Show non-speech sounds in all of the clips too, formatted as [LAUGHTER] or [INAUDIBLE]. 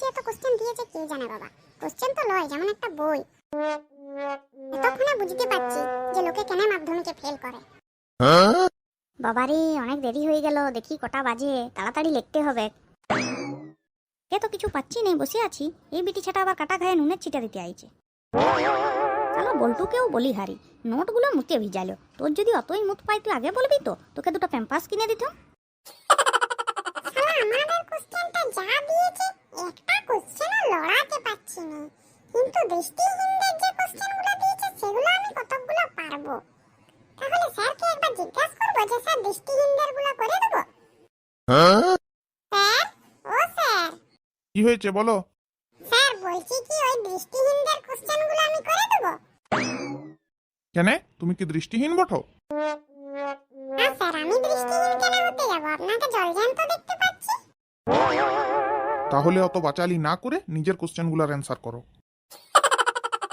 যে এত কোশ্চেন দিয়েছে কে জানে বাবা? কোশ্চেন তো লয়, যেমন একটা বই। এতক্ষণে বুঝতে পারছি যে লোকে কেন মাধ্যমিকে ফেল করে। বাবারে অনেক দেরি হয়ে গেল, দেখি কটা বাজে, তাড়াতাড়ি লিখতে হবে। এ তো কিছু পাচ্ছি নেই, বসে আছি। এই বিটি ছাটা আবার কাটা খায় নুনের ছিটা দিতে আইছে। চলো বল্টুকেও বলি হারি, নোটগুলো মুতে ভিজালো। তোর যদি অতই মুত পাই তুই আগে বলবি তো, তোকে দুটো প্যাম্পাস কিনে দিতাম। [LAUGHS] আমাদের কোশ্চেনটা যা দিয়েছে একটা কোশ্চেনও লড়াতে পারছি না। কিন্তু দৃষ্টিহীনদের যে কোশ্চেনগুলো দিয়েছে সেগুলো আমি কতকগুলো পারব? তাহলে স্যারকে একবার জিজ্ঞাসা করব যে স্যার দৃষ্টিহীনদেরগুলো করে দেবো? স্যার ও স্যার। কি হয়েছে বলো? স্যার বলছি কি ওই দৃষ্টিহীনদের কোশ্চেনগুলো আমি করে দেবো? কেন? তুমি কি দৃষ্টিহীন বটো? না স্যার আমি দৃষ্টিহীন কেন হতে যাব? আপনাকে জলজ্যান্ত দেখতে তাহলে অত বাচালি না করে নিজের কোশ্চেনগুলোর অ্যান্সার করো।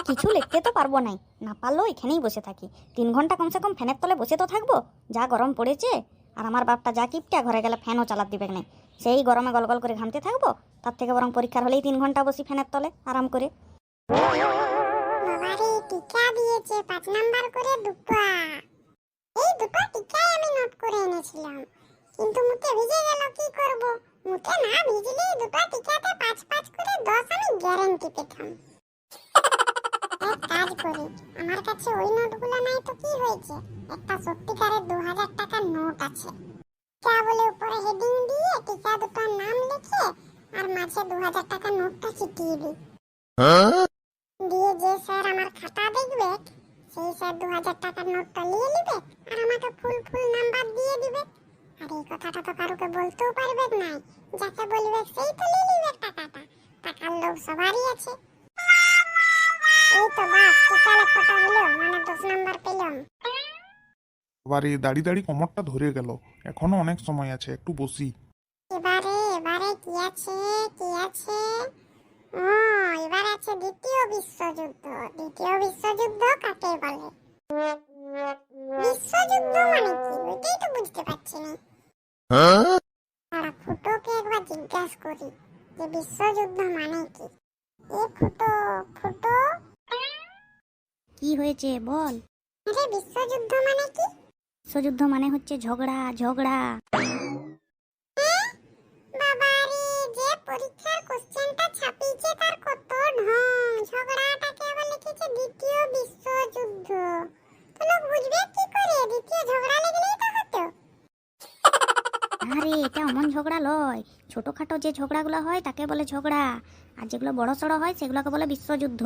কিছু লিখতে তো পারব নাই। না পারলেও এখানেই বসে থাকি। তিন ঘণ্টা কমসে কম ফ্যানের তলে বসে তো থাকব? যা গরম পড়েছে আর আমার বাপটা যা কিপটা ঘরে গেলে ফ্যানও চালাতে দিবে না সেই গরমে গলগল করে ঘামতে থাকব? তার থেকে বরং পরীক্ষার হলেই তিন ঘণ্টা বসি ফ্যানের তলে আরাম করে। বাবারে টিকা দিয়েছে পাঁচ নাম্বার করে দুটো এই দুটো টিকাই আমি নোট করে এনেছিলাম। কিন্তু মুখে ভিজে গেল কি করব? মুখে না ভিজলে দুটো টিকাতে পাঁচ পাঁচ করে দশ আমি গ্যারেন্টি পেতাম। কাজ করি, আমার কাছে ওই নোটগুলো নাই তো কি হয়েছে? একটা সত্যিকারের দু হাজার টাকার নোট আছে। টিকা বলে উপরে হেডিং দিয়ে টিকা দুটোর নাম লিখে আর মাঝে দু হাজার টাকার নোটটা চিটিয়ে দিই। দিয়ে যে স্যার আমার খাতা দেখবে, সেই স্যার দু হাজার টাকার নোটটা নিয়ে নেবে আর আমাকে ফুল ফুল নাম্বার দিয়ে দিবে। আর এই কথাটা তো কারুকে বলতেও পারবে না। যাকে বলবে সেই তো নিবে টাকাটা টাকার লোভ সবারই আছে। এই তো বাস টিকালে ফটো হলো মানে দশ নাম্বার পেলাম। এই দাড়ি দাড়ি কোমরটা ধরে গেল। এখনও অনেক সময় আছে একটু বসি। এবারে এবারে কি আছে কি আছে? ও এবার আছে দ্বিতীয় বিশ্বযুদ্ধ। দ্বিতীয় বিশ্বযুদ্ধ কাকে বলে? বিশ্বযুদ্ধ মানে কি? ওইটাই তো বুঝতে পারছি না। তারা ফুটোকে একবার জিজ্ঞাসা করি যে বিশ্বযুদ্ধ মানে কি? এ ফুটো ফুটো? কি হয়েছে? বল। আরে বিশ্বযুদ্ধ মানে কি? বিশ্বযুদ্ধ মানে হচ্ছে ঝগড়া ঝগড়া। বাবারে যে পরীক্ষার কোশ্চেনটা ছাপিয়েছে তার কত ঢং? ঝগড়াটাকে আবার লিখেছে এটা অমন ঝগড়া লয়। ছোটখাটো যে ঝগড়াগুলো হয় তাকে বলে ঝগড়া। আর যেগুলো বড় সড়ো হয় সেগুলোকে বলে বিশ্বযুদ্ধ।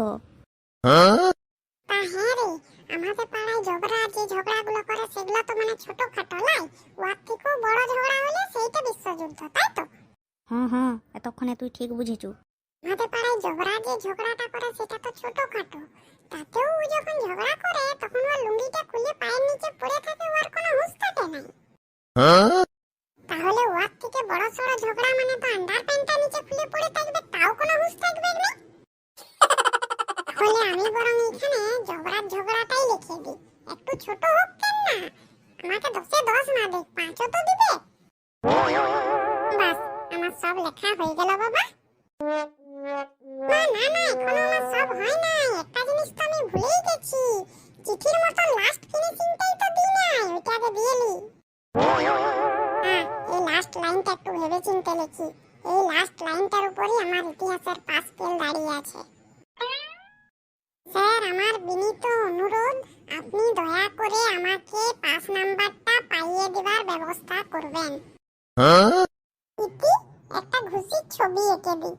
তা হ্যাঁ রে আমাদের পাড়ায় ঝগড়া যে ঝগড়াগুলো করে সেগুলো তো মানে ছোটখাটো লাই ওর থেকেও বড় ঝগড়া হলে সেইটা বিশ্বযুদ্ধ তাই তো? হ্যাঁ হ্যাঁ এতক্ষণে তুই ঠিক বুঝেছু। আমাদের পাড়ায় ঝগড়া যে ঝগড়াটা করে সেটা তো ছোটখাটো। তাতেও ও যখন ঝগড়া করে তখন নিচে খুলে পড়ে থাকবে, তাও কোনো হুঁশ থাকবে না। তাহলে আমি বরং এখানে ঝগড়ার ঝগড়াটাই লিখে দিই। একটু ছোট হোক কেন না? আমাকে দশে দশ না দেখ পাঁচও তো দিবে। বাস, আমার সব লেখা হয়ে গেল বাবা। না না না, এখনও আমার সব হয় নাই। একটা জিনিস তো আমি ভুলেই গেছি। চিঠির মতো লাস্ট ফিনিশিংটাই তো দিই নাই, ওইটা আগে দিয়ে হ্যাঁ এই লাস্ট লাইনটা একটু ভেবে চিন্তে লিখি। এই লাস্ট লাইনটার উপরই আমার ইতিহাসের পাশ ফেল দাঁড়িয়ে আছে। স্যার আমার বিনীত অনুরোধ আপনি দয়া করে আমাকে পাস নাম্বারটা পাইয়ে দেওয়ার ব্যবস্থা করবেন। ইতি একটা ঘুষির ছবি এঁকে দিই